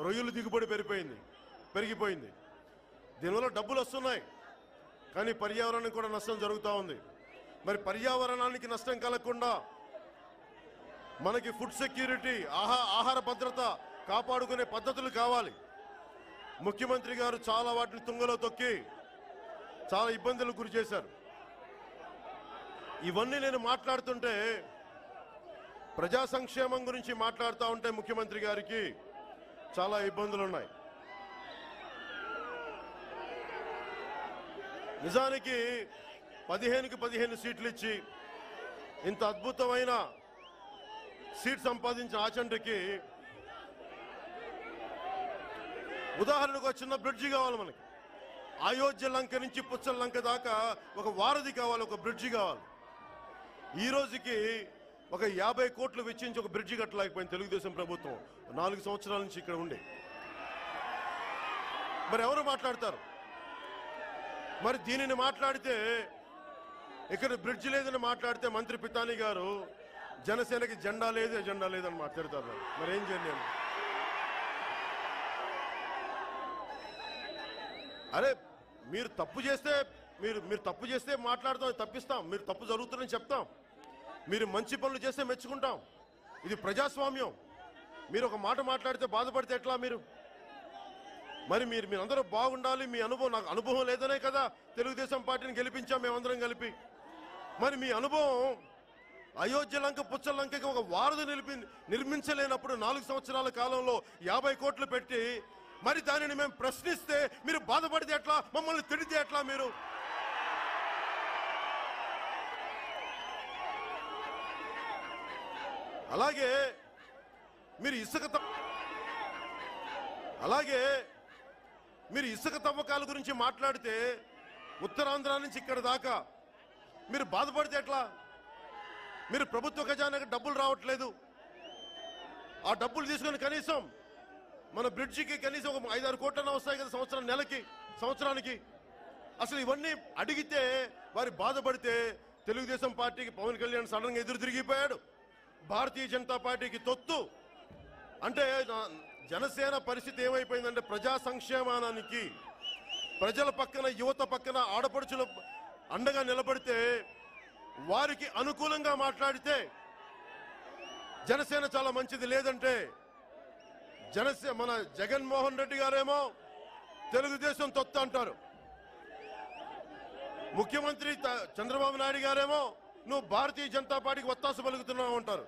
రొయ్యలు దిగుబడి పెరిగిపోయింది. పెరిగిపోయింది. దీనివల్ల డబ్బులు వస్తున్నాయి. కానీ పర్యావరణానికి కూడా నష్టం జరుగుతూ ఉంది. మరి పర్యావరణానికి నష్టం కలగకుండా మనకి ఫుడ్ సెక్యూరిటీ ఆహా ఆహార భద్రత కాపాడుకునే పద్ధతులు కావాలి. ముఖ్యమంత్రి గారు చాలా వాటిని తుంగలో తొక్కి చాలా ఇబ్బందులకు గురి చేశారు. ఇవన్నీ నేను మాట్లాడుతుంటే ప్రజా సంక్షేమం గురించి మాట్లాడుతూ ఉంటే ముఖ్యమంత్రి గారికి చాలా ఇబ్బందులు ఉన్నాయి. నిజానికి పదిహేనుకి పదిహేను సీట్లు ఇచ్చి ఇంత అద్భుతమైన సీట్ సంపాదించిన ఆచండ్రికి ఉదాహరణకు ఒక చిన్న బ్రిడ్జి కావాలి మనకి. అయోధ్య లంక నుంచి పుచ్చల లంక దాకా ఒక వారధి కావాలి ఒక బ్రిడ్జి కావాలి. ఈ రోజుకి ఒక యాభై కోట్లు వెచ్చించి ఒక బ్రిడ్జి కట్టలేకపోయింది తెలుగుదేశం ప్రభుత్వం. నాలుగు సంవత్సరాల నుంచి ఇక్కడ ఉండే. మరి ఎవరు మాట్లాడతారు? మరి దీనిని మాట్లాడితే ఇక్కడ బ్రిడ్జ్ లేదని మాట్లాడితే మంత్రి పితాని గారు జనసేనకి జెండా లేదు ఎజెండా లేదని మాట్లాడతారు. మరి ఏం చేయలేము అరే మీరు తప్పు చేస్తే మీరు మీరు తప్పు చేస్తే మాట్లాడతాం తప్పిస్తాం. మీరు తప్పు జరుగుతుందని చెప్తాం. మీరు మంచి పనులు చేస్తే మెచ్చుకుంటాం. ఇది ప్రజాస్వామ్యం. మీరు ఒక మాట మాట్లాడితే బాధపడితే ఎట్లా మీరు? మరి మీరు మీరందరూ బాగుండాలి మీ అనుభవం నాకు అనుభవం లేదనే కదా తెలుగుదేశం పార్టీని గెలిపించాం మేమందరం కలిపి. మరి మీ అనుభవం అయోధ్య లంక పుచ్చల లంకకి ఒక వారధి నిలిపి నిర్మించలేనప్పుడు నాలుగు సంవత్సరాల కాలంలో యాభై కోట్లు పెట్టి మరి దానిని మేము ప్రశ్నిస్తే మీరు బాధపడితే ఎట్లా? మమ్మల్ని తిడితే ఎట్లా మీరు? అలాగే మీరు ఇసుక అలాగే మీరు ఇసుక తవ్వకాల గురించి మాట్లాడితే ఉత్తరాంధ్ర నుంచి ఇక్కడ దాకా మీరు బాధపడితే ఎట్లా? మీరు ప్రభుత్వ ఖజానాకి డబ్బులు రావట్లేదు. ఆ డబ్బులు తీసుకొని కనీసం మన బ్రిడ్జికి కనీసం ఒక ఐదారు కోట్లన్నా వస్తాయి కదా సంవత్సరం నెలకి సంవత్సరానికి. అసలు ఇవన్నీ అడిగితే వారి బాధపడితే తెలుగుదేశం పార్టీకి పవన్ కళ్యాణ్ సడన్గా ఎదురు తిరిగిపోయాడు. భారతీయ జనతా పార్టీకి తొత్తు. అంటే జనసేన పరిస్థితి ఏమైపోయిందంటే ప్రజా సంక్షేమానికి ప్రజల పక్కన యువత పక్కన ఆడపడుచుల అండగా నిలబడితే వారికి అనుకూలంగా మాట్లాడితే జనసేన చాలా మంచిది. లేదంటే జనసేన మన జగన్మోహన్ రెడ్డి గారేమో తెలుగుదేశం తొత్తు అంటారు. ముఖ్యమంత్రి చంద్రబాబు నాయుడు గారేమో నువ్వు భారతీయ జనతా పార్టీకి ఒత్తాస పలుకుతున్నావు అంటారు.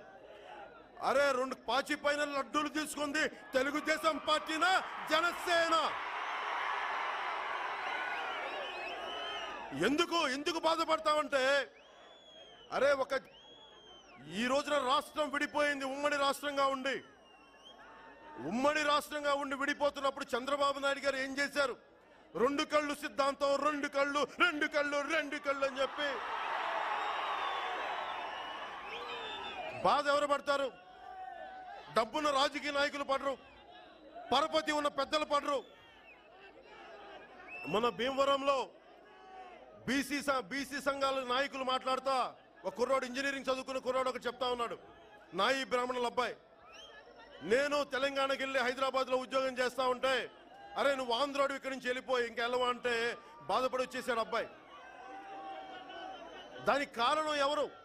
అరే రెండు పాచి పైన లడ్డూలు తీసుకుంది తెలుగుదేశం పార్టీనా జనసేన? ఎందుకు ఎందుకు బాధపడతామంటే అరే ఒక ఈ రోజున రాష్ట్రం విడిపోయింది ఉమ్మడి రాష్ట్రంగా ఉండి. ఉమ్మడి రాష్ట్రంగా ఉండి విడిపోతున్నప్పుడు చంద్రబాబు నాయుడు గారు ఏం చేశారు? రెండు కళ్ళు సిద్ధాంతం రెండు కళ్ళు రెండు కళ్ళు రెండు కళ్ళు అని చెప్పి బాధ ఎవరు పడతారు? డబ్బున్న రాజకీయ నాయకులు పడరు. పరపతి ఉన్న పెద్దలు పడరు. మన భీమవరంలో బీసీ బీసీ సంఘాల నాయకులు మాట్లాడుతా ఒక కుర్రాడు ఇంజనీరింగ్ చదువుకున్న కుర్రాడు ఒకటి చెప్తా ఉన్నాడు. నాయి బ్రాహ్మణుల అబ్బాయి. నేను తెలంగాణకి వెళ్ళి హైదరాబాద్లో ఉద్యోగం చేస్తా ఉంటే అరే నువ్వు ఆంధ్రోడు ఇక్కడి నుంచి వెళ్ళిపోయి ఇంకెళ్ళవా అంటే బాధపడి వచ్చేసాడు అబ్బాయి. దానికి కారణం ఎవరు?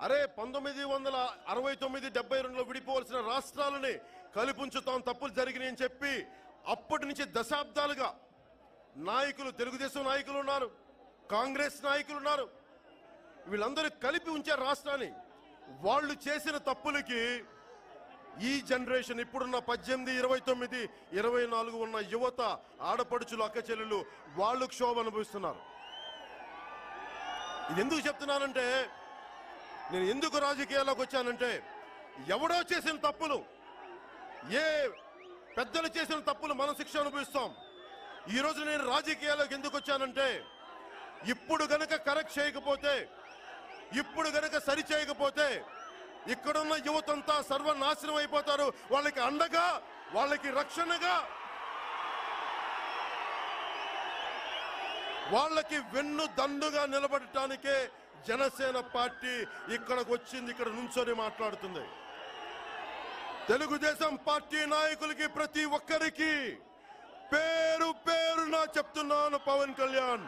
అరే పంతొమ్మిది వందల అరవై తొమ్మిది డెబ్బై రెండులో విడిపోవలసిన రాష్ట్రాలని కలిపుంచుతాం తప్పులు జరిగినాయని చెప్పి అప్పటి నుంచి దశాబ్దాలుగా నాయకులు తెలుగుదేశం నాయకులు ఉన్నారు కాంగ్రెస్ నాయకులు ఉన్నారు. వీళ్ళందరూ కలిపి ఉంచారు రాష్ట్రాన్ని వాళ్ళు చేసిన తప్పులకి ఈ జనరేషన్ ఇప్పుడున్న పద్దెనిమిది ఇరవై తొమ్మిది ఇరవై నాలుగు ఉన్న యువత ఆడపడుచులు అక్క చెల్లెలు వాళ్ళు క్షోభ అనుభవిస్తున్నారు. ఇది ఎందుకు చెప్తున్నానంటే నేను ఎందుకు రాజకీయాల్లోకి వచ్చానంటే ఎవడో చేసిన తప్పులు ఏ పెద్దలు చేసిన తప్పులు మనం శిక్ష అనుభవిస్తాం. ఈ రోజు నేను రాజకీయాల్లోకి ఎందుకు వచ్చానంటే ఇప్పుడు గనక కరెక్ట్ చేయకపోతే ఇప్పుడు గనక సరి చేయకపోతే ఇక్కడున్న యువతంతా సర్వనాశనం అయిపోతారు. వాళ్ళకి అండగా వాళ్ళకి రక్షణగా వాళ్ళకి వెన్ను దండుగా నిలబడటానికే జనసేన పార్టీ ఇక్కడికి వచ్చింది ఇక్కడ నుంచొని మాట్లాడుతుంది. తెలుగుదేశం పార్టీ నాయకులకి ప్రతి ఒక్కరికి పేరు పేరున చెప్తున్నాను పవన్ కళ్యాణ్.